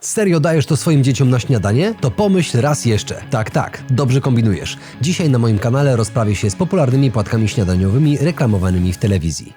Serio dajesz to swoim dzieciom na śniadanie? To pomyśl raz jeszcze. Tak, tak, dobrze kombinujesz. Dzisiaj na moim kanale rozprawię się z popularnymi płatkami śniadaniowymi reklamowanymi w telewizji.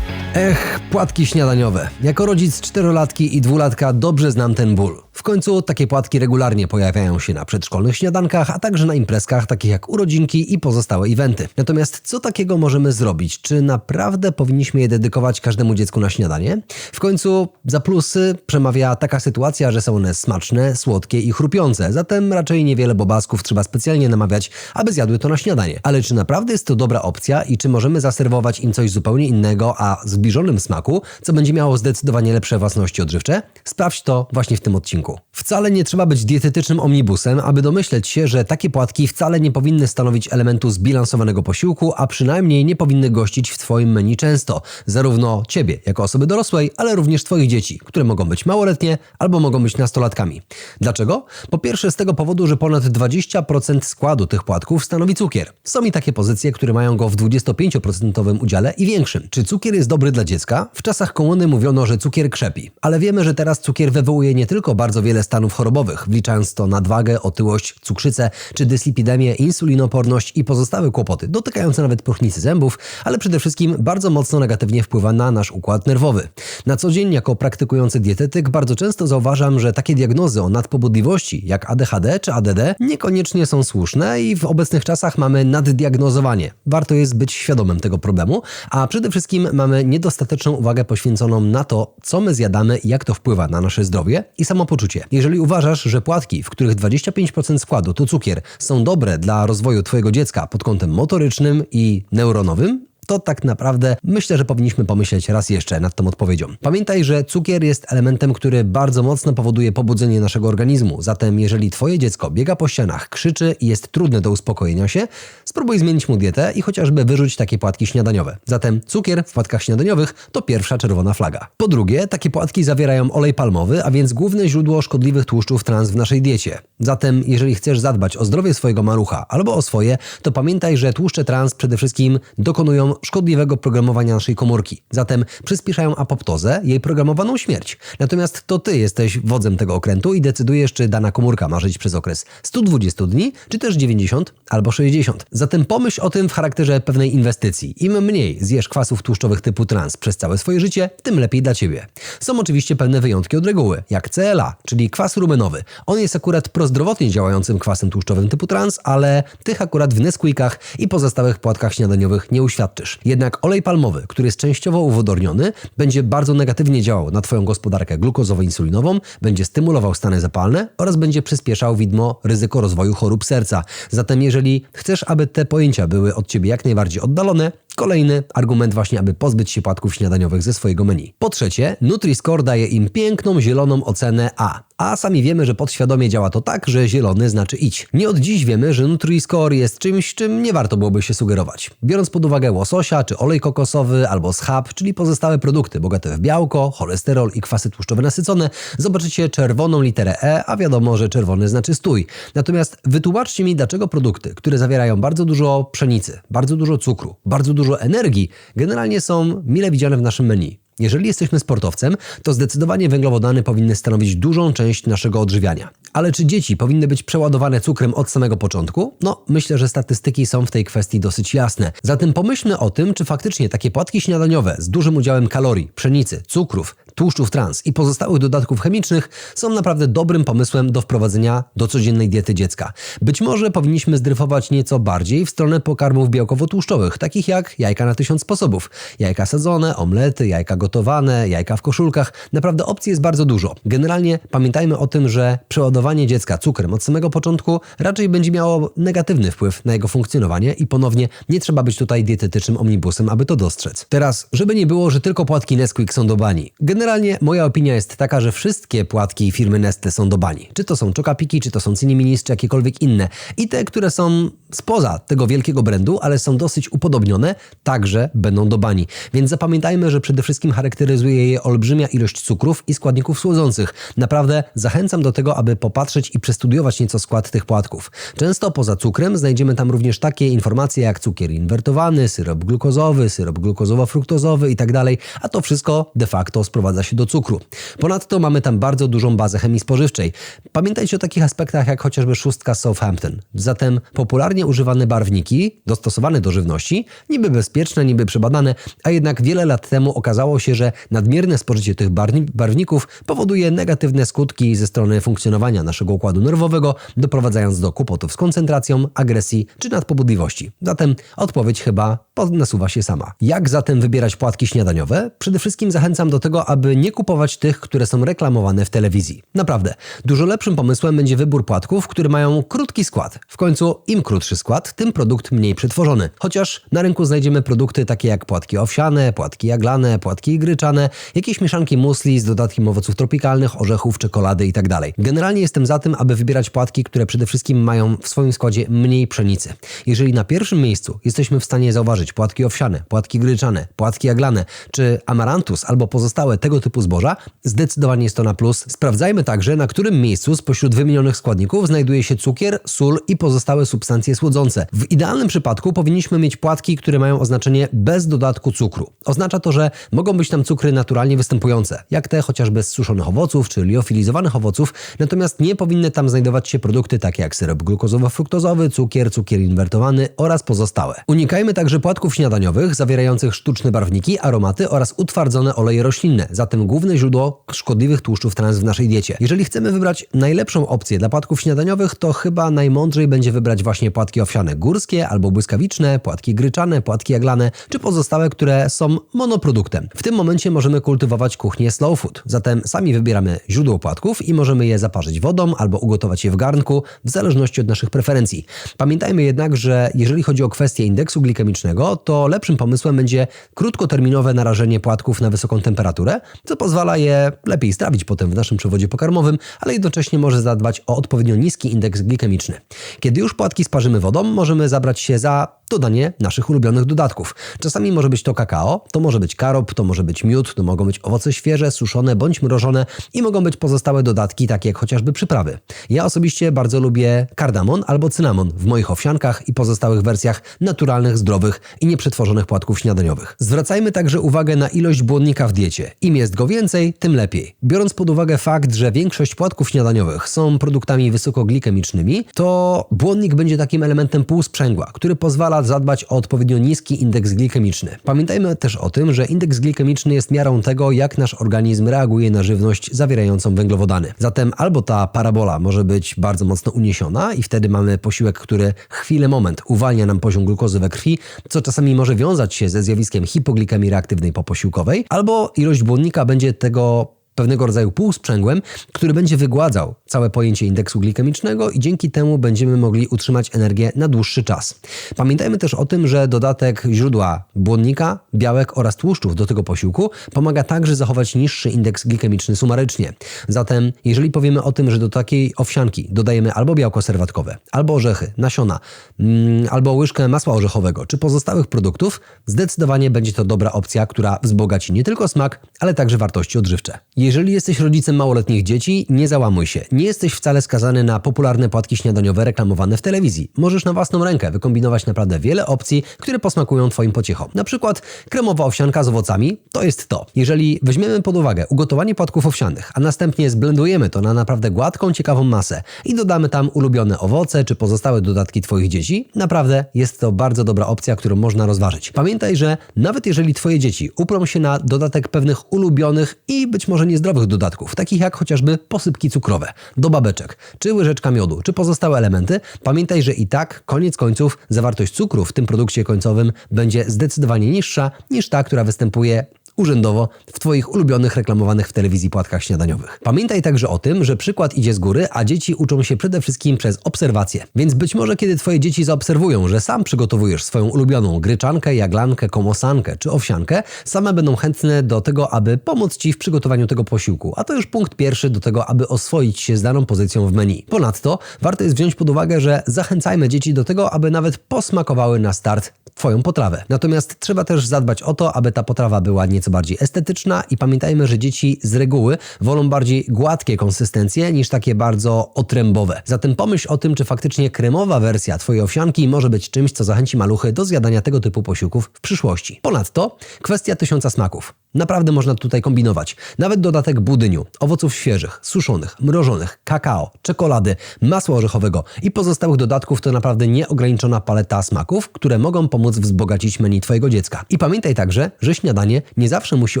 Ech, płatki śniadaniowe. Jako rodzic czterolatki i dwulatka dobrze znam ten ból. W końcu takie płatki regularnie pojawiają się na przedszkolnych śniadankach, a także na imprezkach takich jak urodzinki i pozostałe eventy. Natomiast co takiego możemy zrobić? Czy naprawdę powinniśmy je dedykować każdemu dziecku na śniadanie? W końcu za plusy przemawia taka sytuacja, że są one smaczne, słodkie i chrupiące, zatem raczej niewiele bobasków trzeba specjalnie namawiać, aby zjadły to na śniadanie. Ale czy naprawdę jest to dobra opcja i czy możemy zaserwować im coś zupełnie innego, a zbliżonym smaku, co będzie miało zdecydowanie lepsze własności odżywcze? Sprawdź to właśnie w tym odcinku. Wcale nie trzeba być dietetycznym omnibusem, aby domyśleć się, że takie płatki wcale nie powinny stanowić elementu zbilansowanego posiłku, a przynajmniej nie powinny gościć w Twoim menu często. Zarówno Ciebie, jako osoby dorosłej, ale również Twoich dzieci, które mogą być małoletnie albo mogą być nastolatkami. Dlaczego? Po pierwsze z tego powodu, że ponad 20% składu tych płatków stanowi cukier. Są i takie pozycje, które mają go w 25% udziale i większym. Czy cukier jest dobry dla dziecka? W czasach komuny mówiono, że cukier krzepi, ale wiemy, że teraz cukier wywołuje nie tylko bardzo wiele stanów chorobowych, wliczając to nadwagę, otyłość, cukrzycę czy dyslipidemię, insulinoporność i pozostałe kłopoty, dotykające nawet próchnicy zębów, ale przede wszystkim bardzo mocno negatywnie wpływa na nasz układ nerwowy. Na co dzień jako praktykujący dietetyk bardzo często zauważam, że takie diagnozy o nadpobudliwości jak ADHD czy ADD niekoniecznie są słuszne i w obecnych czasach mamy naddiagnozowanie. Warto jest być świadomym tego problemu, a przede wszystkim mamy niedostateczną uwagę poświęconą na to, co my zjadamy i jak to wpływa na nasze zdrowie i samopoczucie. Jeżeli uważasz, że płatki, w których 25% składu to cukier, są dobre dla rozwoju Twojego dziecka pod kątem motorycznym i neuronowym, to tak naprawdę myślę, że powinniśmy pomyśleć raz jeszcze nad tą odpowiedzią. Pamiętaj, że cukier jest elementem, który bardzo mocno powoduje pobudzenie naszego organizmu. Zatem, jeżeli Twoje dziecko biega po ścianach, krzyczy i jest trudne do uspokojenia się, spróbuj zmienić mu dietę i chociażby wyrzuć takie płatki śniadaniowe. Zatem cukier w płatkach śniadaniowych to pierwsza czerwona flaga. Po drugie, takie płatki zawierają olej palmowy, a więc główne źródło szkodliwych tłuszczów trans w naszej diecie. Zatem, jeżeli chcesz zadbać o zdrowie swojego malucha albo o swoje, to pamiętaj, że tłuszcze trans przede wszystkim dokonują szkodliwego programowania naszej komórki. Zatem przyspieszają apoptozę, jej programowaną śmierć. Natomiast to ty jesteś wodzem tego okrętu i decydujesz, czy dana komórka ma żyć przez okres 120 dni, czy też 90 albo 60. Zatem pomyśl o tym w charakterze pewnej inwestycji. Im mniej zjesz kwasów tłuszczowych typu trans przez całe swoje życie, tym lepiej dla ciebie. Są oczywiście pewne wyjątki od reguły, jak CLA, czyli kwas rumenowy. On jest akurat prozdrowotnie działającym kwasem tłuszczowym typu trans, ale tych akurat w Nesquikach i pozostałych płatkach śniadaniowych nie uświadczysz. Jednak olej palmowy, który jest częściowo uwodorniony, będzie bardzo negatywnie działał na Twoją gospodarkę glukozowo-insulinową, będzie stymulował stany zapalne oraz będzie przyspieszał widmo ryzyko rozwoju chorób serca. Zatem jeżeli chcesz, aby te pojęcia były od Ciebie jak najbardziej oddalone, Kolejny argument właśnie, aby pozbyć się płatków śniadaniowych ze swojego menu. Po trzecie, Nutri-Score daje im piękną zieloną ocenę A. A sami wiemy, że podświadomie działa to tak, że zielony znaczy idź. Nie od dziś wiemy, że Nutri-Score jest czymś, czym nie warto byłoby się sugerować. Biorąc pod uwagę łososia, czy olej kokosowy, albo schab, czyli pozostałe produkty bogate w białko, cholesterol i kwasy tłuszczowe nasycone, zobaczycie czerwoną literę E, a wiadomo, że czerwony znaczy stój. Natomiast wytłumaczcie mi, dlaczego produkty, które zawierają bardzo dużo pszenicy, bardzo dużo cukru, bardzo dużo energii, generalnie są mile widziane w naszym menu. Jeżeli jesteśmy sportowcem, to zdecydowanie węglowodany powinny stanowić dużą część naszego odżywiania. Ale czy dzieci powinny być przeładowane cukrem od samego początku? No, myślę, że statystyki są w tej kwestii dosyć jasne. Zatem pomyślmy o tym, czy faktycznie takie płatki śniadaniowe z dużym udziałem kalorii, pszenicy, cukrów, tłuszczów trans i pozostałych dodatków chemicznych są naprawdę dobrym pomysłem do wprowadzenia do codziennej diety dziecka. Być może powinniśmy zdryfować nieco bardziej w stronę pokarmów białkowo-tłuszczowych, takich jak jajka na tysiąc sposobów. Jajka sadzone, omlety, jajka gotowane, jajka w koszulkach. Naprawdę opcji jest bardzo dużo. Generalnie pamiętajmy o tym, że przeładowanie dziecka cukrem od samego początku raczej będzie miało negatywny wpływ na jego funkcjonowanie i ponownie nie trzeba być tutaj dietetycznym omnibusem, aby to dostrzec. Teraz, żeby nie było, że tylko płatki Nesquik są do bani. Generalnie moja opinia jest taka, że wszystkie płatki firmy Nestle są do bani. Czy to są Chocapiki, czy to są Cineminis, czy jakiekolwiek inne. I te, które są spoza tego wielkiego brandu, ale są dosyć upodobnione, także będą do bani. Więc zapamiętajmy, że przede wszystkim charakteryzuje je olbrzymia ilość cukrów i składników słodzących. Naprawdę zachęcam do tego, aby popatrzeć i przestudiować nieco skład tych płatków. Często poza cukrem znajdziemy tam również takie informacje jak cukier inwertowany, syrop glukozowy, syrop glukozowo-fruktozowy itd., tak a to wszystko de facto sprowadza się do cukru. Ponadto mamy tam bardzo dużą bazę chemii spożywczej. Pamiętajcie o takich aspektach jak chociażby szóstka Southampton. Zatem popularnie używane barwniki, dostosowane do żywności, niby bezpieczne, niby przebadane, a jednak wiele lat temu okazało się, że nadmierne spożycie tych barwników powoduje negatywne skutki ze strony funkcjonowania naszego układu nerwowego, doprowadzając do kłopotów z koncentracją, agresji czy nadpobudliwości. Zatem odpowiedź chyba nasuwa się sama. Jak zatem wybierać płatki śniadaniowe? Przede wszystkim zachęcam do tego, aby nie kupować tych, które są reklamowane w telewizji. Naprawdę, dużo lepszym pomysłem będzie wybór płatków, które mają krótki skład. W końcu im krótszy skład, tym produkt mniej przetworzony. Chociaż na rynku znajdziemy produkty takie jak płatki owsiane, płatki jaglane, płatki gryczane, jakieś mieszanki musli z dodatkiem owoców tropikalnych, orzechów, czekolady itd. Tak Generalnie jestem za tym, aby wybierać płatki, które przede wszystkim mają w swoim składzie mniej pszenicy. Jeżeli na pierwszym miejscu jesteśmy w stanie zauważyć płatki owsiane, płatki gryczane, płatki jaglane czy amarantus albo pozostałe tego typu zboża, zdecydowanie jest to na plus. Sprawdzajmy także, na którym miejscu spośród wymienionych składników znajduje się cukier, sól i pozostałe substancje słodzące. W idealnym przypadku powinniśmy mieć płatki, które mają oznaczenie bez dodatku cukru. Oznacza to, że mogą być tam cukry naturalnie występujące, jak te chociażby z suszonych owoców czy liofilizowanych owoców, natomiast nie powinny tam znajdować się produkty takie jak syrop glukozowo-fruktozowy, cukier, cukier inwertowany oraz pozostałe. Unikajmy także płatków śniadaniowych zawierających sztuczne barwniki, aromaty oraz utwardzone oleje roślinne, zatem główne źródło szkodliwych tłuszczów trans w naszej diecie. Jeżeli chcemy wybrać najlepszą opcję dla płatków śniadaniowych, to chyba najmądrzej będzie wybrać właśnie płatki owsiane górskie albo błyskawiczne, płatki gryczane, płatki jaglane, czy pozostałe, które są monoproduktem. W tym momencie możemy kultywować kuchnię slow food, zatem sami wybieramy źródło płatków i możemy je zaparzyć wodą albo ugotować je w garnku, w zależności od naszych preferencji. Pamiętajmy jednak, że jeżeli chodzi o kwestię indeksu glikemicznego, to lepszym pomysłem będzie krótkoterminowe narażenie płatków na wysoką temperaturę, co pozwala je lepiej strawić potem w naszym przewodzie pokarmowym, ale jednocześnie może zadbać o odpowiednio niski indeks glikemiczny. Kiedy już płatki sparzymy wodą, możemy zabrać się za dodanie naszych ulubionych dodatków. Czasami może być to kakao, to może być karop, to może być miód, to mogą być owoce świeże, suszone bądź mrożone i mogą być pozostałe dodatki, takie jak chociażby przyprawy. Ja osobiście bardzo lubię kardamon albo cynamon w moich owsiankach i pozostałych wersjach naturalnych, zdrowych i nieprzetworzonych płatków śniadaniowych. Zwracajmy także uwagę na ilość błonnika w diecie. Im jest go więcej, tym lepiej. Biorąc pod uwagę fakt, że większość płatków śniadaniowych są produktami wysokoglikemicznymi, to błonnik będzie takim elementem półsprzęgła, który pozwala zadbać o odpowiednio niski indeks glikemiczny. Pamiętajmy też o tym, że indeks glikemiczny jest miarą tego, jak nasz organizm reaguje na żywność zawierającą węglowodany. Zatem albo ta parabola może być bardzo mocno uniesiona i wtedy mamy posiłek, który chwilę, moment uwalnia nam poziom glukozy we krwi, co czasami może wiązać się ze zjawiskiem hipoglikemii reaktywnej poposiłkowej, albo ilość błonnika będzie tego pewnego rodzaju półsprzęgłem, który będzie wygładzał całe pojęcie indeksu glikemicznego i dzięki temu będziemy mogli utrzymać energię na dłuższy czas. Pamiętajmy też o tym, że dodatek źródła błonnika, białek oraz tłuszczów do tego posiłku pomaga także zachować niższy indeks glikemiczny sumarycznie. Zatem, jeżeli powiemy o tym, że do takiej owsianki dodajemy albo białko serwatkowe, albo orzechy, nasiona, mm, albo łyżkę masła orzechowego, czy pozostałych produktów, zdecydowanie będzie to dobra opcja, która wzbogaci nie tylko smak, ale także wartości odżywcze. Jeżeli jesteś rodzicem małoletnich dzieci, nie załamuj się. Nie jesteś wcale skazany na popularne płatki śniadaniowe reklamowane w telewizji. Możesz na własną rękę wykombinować naprawdę wiele opcji, które posmakują Twoim pociechom. Na przykład kremowa owsianka z owocami to jest to. Jeżeli weźmiemy pod uwagę ugotowanie płatków owsianych, a następnie zblendujemy to na naprawdę gładką, ciekawą masę i dodamy tam ulubione owoce czy pozostałe dodatki Twoich dzieci, naprawdę jest to bardzo dobra opcja, którą można rozważyć. Pamiętaj, że nawet jeżeli Twoje dzieci uprą się na dodatek pewnych ulubionych i być może niezdrowych dodatków, takich jak chociażby posypki cukrowe, do babeczek, czy łyżeczka miodu, czy pozostałe elementy, pamiętaj, że i tak, koniec końców, zawartość cukru w tym produkcie końcowym będzie zdecydowanie niższa niż ta, która występuje urzędowo w Twoich ulubionych reklamowanych w telewizji płatkach śniadaniowych. Pamiętaj także o tym, że przykład idzie z góry, a dzieci uczą się przede wszystkim przez obserwację. Więc być może kiedy Twoje dzieci zaobserwują, że sam przygotowujesz swoją ulubioną gryczankę, jaglankę, komosankę czy owsiankę, same będą chętne do tego, aby pomóc Ci w przygotowaniu tego posiłku. A to już punkt pierwszy do tego, aby oswoić się z daną pozycją w menu. Ponadto warto jest wziąć pod uwagę, że zachęcajmy dzieci do tego, aby nawet posmakowały na start Twoją potrawę. Natomiast trzeba też zadbać o to, aby ta potrawa była nieco bardziej estetyczna i pamiętajmy, że dzieci z reguły wolą bardziej gładkie konsystencje niż takie bardzo otrębowe. Zatem pomyśl o tym, czy faktycznie kremowa wersja Twojej owsianki może być czymś, co zachęci maluchy do zjadania tego typu posiłków w przyszłości. Ponadto kwestia tysiąca smaków. Naprawdę można tutaj kombinować. Nawet dodatek budyniu, owoców świeżych, suszonych, mrożonych, kakao, czekolady, masła orzechowego i pozostałych dodatków to naprawdę nieograniczona paleta smaków, które mogą pomóc wzbogacić menu Twojego dziecka. I pamiętaj także, że śniadanie nie zawsze musi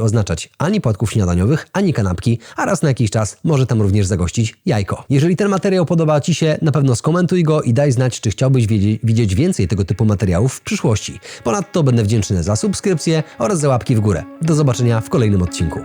oznaczać ani płatków śniadaniowych, ani kanapki, a raz na jakiś czas może tam również zagościć jajko. Jeżeli ten materiał podoba Ci się, na pewno skomentuj go i daj znać, czy chciałbyś widzieć więcej tego typu materiałów w przyszłości. Ponadto będę wdzięczny za subskrypcję oraz za łapki w górę. Do zobaczenia w kolejnym odcinku.